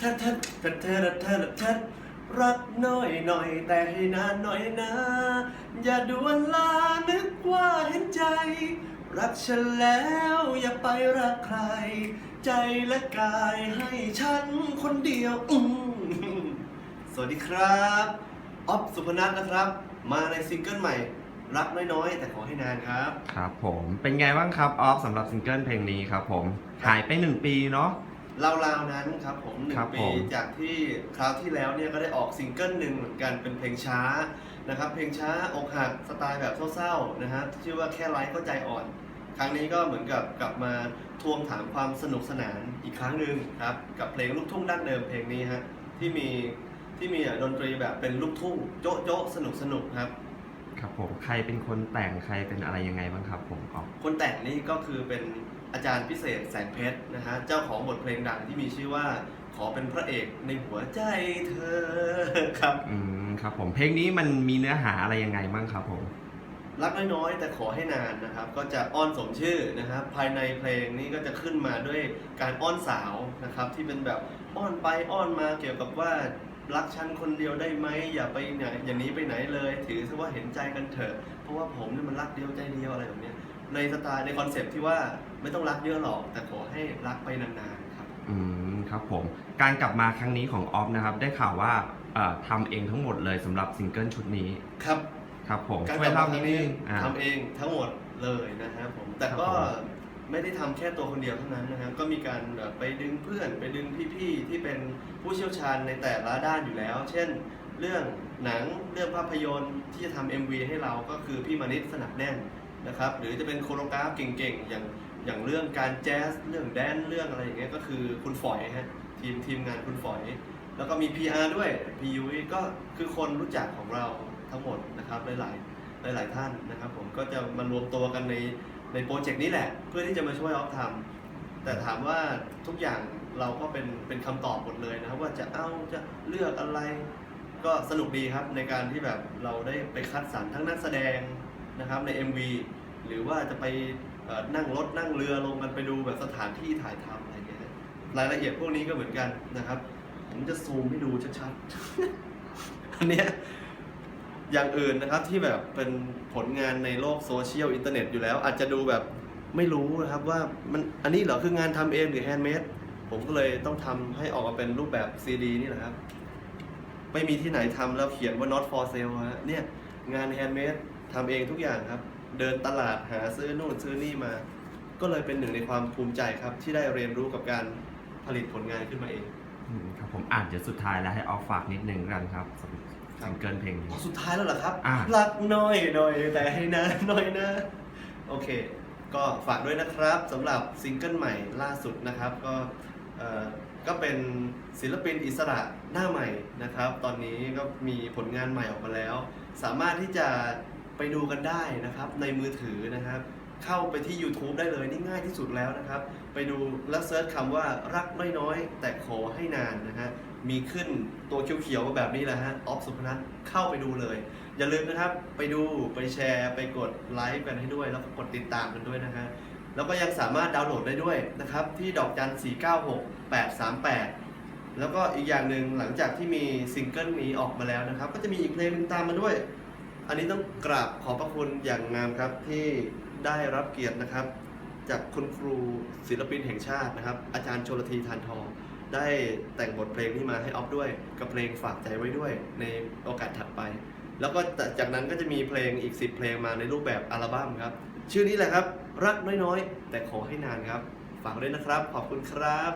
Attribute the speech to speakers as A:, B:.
A: ทัดทัดทัดทัดทัดทัดรักน้อยหน่อยแต่ให้นานหน่อยนะ อย่าด่วนลานึกว่าเห็นใจ รักฉันแล้วอย่าไปรักใคร ใจและกายให้ฉันคนเดียวอืมสวัสดีครับออฟสุพนัทนะครับ มาในซิงเกิลใหม่ รักน้อยๆแต่ขอให้นานครับ
B: ครับผมเป็นไงบ้างครับออฟสำหรับซิงเกิลเพลงนี้ครับผมหายไปหนึ่งปีเนาะ
A: ราวๆนั้นครับผมหนึ่
B: ครั
A: ง
B: บ
A: ปี
B: ผม
A: จากที่คราวที่แล้วเนี่ยก็ได้ออกซิงเกิลหนึ่งเหมือนกันเป็นเพลงช้านะครับเพลงช้าอกหักสไตล์แบบเศร้าๆนะฮะชื่อว่าแค่ไลฟ์ก็ใจอ่อน ครั้งนี้ก็เหมือนกับกลับมาทวงถามความสนุกสนานอีกครั้งหนึ่งครับกับเพลงลูกทุ่งดั้งเดิมเพลงนี้ฮะที่มีที่มีดนตรีแบบเป็นลูกทุ่งโจ๊ะโจ๊ะสนุกสนุกๆครับ
B: ครับผมใครเป็นคนแต่งใครเป็นอะไรยังไงบ้างครับผมออฟ
A: คนแต่งนี่ก็คือเป็น อาจารย์พิเศษแสงเพชรนะฮะเจ้าของบทเพลงดังที่มีชื่อว่าขอเป็นพระเอกในหัวใจเธอครับ
B: อืมครับผมเพลงนี้มันมีเนื้อหาอะไรยังไงบ้างครับผม
A: รักน้อยๆแต่ขอให้นานนะครับ ก็จะอ้อนสมชื่อนะครับ ภายในเพลงนี้ก็จะขึ้นมาด้วยการอ้อนสาวนะครับ ที่เป็นแบบอ้อนไปอ้อนมาเกี่ยวกับว่ารักฉันคนเดียวได้ไหมอย่าไปไหนอย่าหนี้ไปไหนเลย ถือซะว่าเห็นใจกันเถอะเพราะว่าผมเนี่ยมันรักเดียวใจเดียวอะไรแบบเนี้ย ในสไตล์ในคอนเซปต์ที่ว่าไม่ต้องรักเยอะหรอก แต่ขอให้รักไปนานๆครับ
B: อืมครับผม การกลับมาครั้งนี้ของออฟนะครับ ได้ข่าวว่าเอ่อทำเองทั้งหมดเลยสำหรับซิงเกิลชุดนี้
A: ครับ
B: ครับผม
A: การ
B: ช่วย
A: กลับ
B: เล่า
A: มาค
B: นิ
A: รั้
B: ด
A: ง
B: นึ
A: นี้
B: งอ่า
A: ทำเองทั้งหมดเลยนะครับผมแต่ก็
B: ครับผม
A: ไม่ได้ทำแค่ตัวคนเดียวเท่านั้นนะครับก็มีการแบบไปดึงเพื่อนไปดึงพี่ๆที่เป็นผู้เชี่ยวชาญในแต่ละด้านอยู่แล้ว เช่น เรื่องหนังเรื่องภาพยนตร์ที่จะทำ MV ให้เราก็คือพี่มานิดสนับแน่น นะครับหรือจะเป็นโคโรกราฟเก่งๆ อย่างอย่างเรื่องการแจ๊สเรื่องแดนเรื่องอะไรอย่างเงี้ยก็คือคุณฝอยฮะทีมทีมงานคุณฝอย แล้วก็มี PR ด้วยพี่ยุ้ยก็คือคนรู้จักของเราทั้งหมดนะครับหลายๆหลาย ๆ ท่านนะครับ ผมก็จะมารวมตัวกันในในโปรเจกต์นี้แหละ เพื่อที่จะมาช่วยออฟทำแต่ถามว่าทุกอย่างเราก็เป็นเป็นคำตอบหมดเลยนะครับ ว่าจะเอาจะเลือกอะไร ก็สนุกดีครับในการที่แบบเราได้ไปคัดสรรทั้งนักแสดง นะครับใน MV หรือว่าจะไปนั่งรถนั่งเรือลงกันไปดูแบบสถานที่ถ่ายทำอะไรเงี้ยรายละเอียดพวกนี้ก็เหมือนกันนะครับ ผมจะซูมให้ดูชัดๆ อันเนี้ยอย่างอื่นนะครับที่แบบเป็นผลงานในโลกโซเชียลอินเทอร์เน็ตอยู่แล้ว อาจจะดูแบบไม่รู้นะครับว่ามันอันนี้เหรอคืองานทำเองหรือแฮนด์เมดผมก็เลยต้องทำให้ออกมาเป็นรูปแบบซีดีนี่แหละครับ ไม่มีที่ไหนทำแล้วเขียนว่า not for sale ฮะเนี่ย งานแฮนด์เมดทำเองทุกอย่างครับ เดินตลาดหาซื้อนู่นซื้อนี่มา ก็เลยเป็นหนึ่งในความภูมิใจครับ ที่ได้เรียนรู้กับการผลิตผลงานขึ้นมาเอง
B: อืมครับผมอ่านเดี๋ยวสุดท้ายแล้วให้ออฟฝากนิดนึงกันครับสำหรับซิงเกิลเพลงนี้
A: อ๋อสุดท้ายแล้วเหรอครับ
B: อะ
A: รักน้อยหน่อยแต่ให้นานหน่อยนะ โอเค ก็ฝากด้วยนะครับสำหรับซิงเกิลใหม่ล่าสุดนะครับ ก็เอ่อ ก็เป็นศิลปินอิสระหน้าใหม่นะครับ ตอนนี้ก็มีผลงานใหม่ออกมาแล้ว สามารถที่จะไปดูกันได้นะครับในมือถือนะครับ เข้าไปที่ YouTube ได้เลยนี่ง่ายที่สุดแล้วนะครับ ไปดูแล้วเซิร์ชคำว่ารักน้อยๆ แต่ขอให้นานนะฮะมีขึ้นตัวเขียวๆแบบนี้แหละฮะออฟสุพนัทเข้าไปดูเลย อย่าลืมนะครับ ไปดูไปแชร์ไปกดไลค์กันให้ด้วย แล้วก็กดติดตามกันด้วยนะฮะ แล้วก็ยังสามารถดาวน์โหลดได้ด้วยนะครับ ที่ดอกจัน 496 838 แล้วก็อีกอย่างหนึ่งหลังจากที่มีซิงเกิลนี้ออกมาแล้วนะครับ ก็จะมีอีกเพลงนึงตามมาด้วย อันนี้ต้องกราบขอบพระคุณอย่างงามครับที่ได้รับเกียรตินะครับ จากคุณครูศิลปินแห่งชาตินะครับ อาจารย์ชลธีทานทองได้แต่งบทเพลงนี้มาให้ออฟด้วยกับเพลงฝากใจไว้ด้วยในโอกาสถัดไป แล้วก็จากนั้นก็จะมีเพลงอีก 10 เพลงมาในรูปแบบอัลบั้มครับ ชื่อนี้แหละครับ รักน้อยๆ แต่ขอให้นานครับฝากด้วยนะครับ ขอบคุณครับ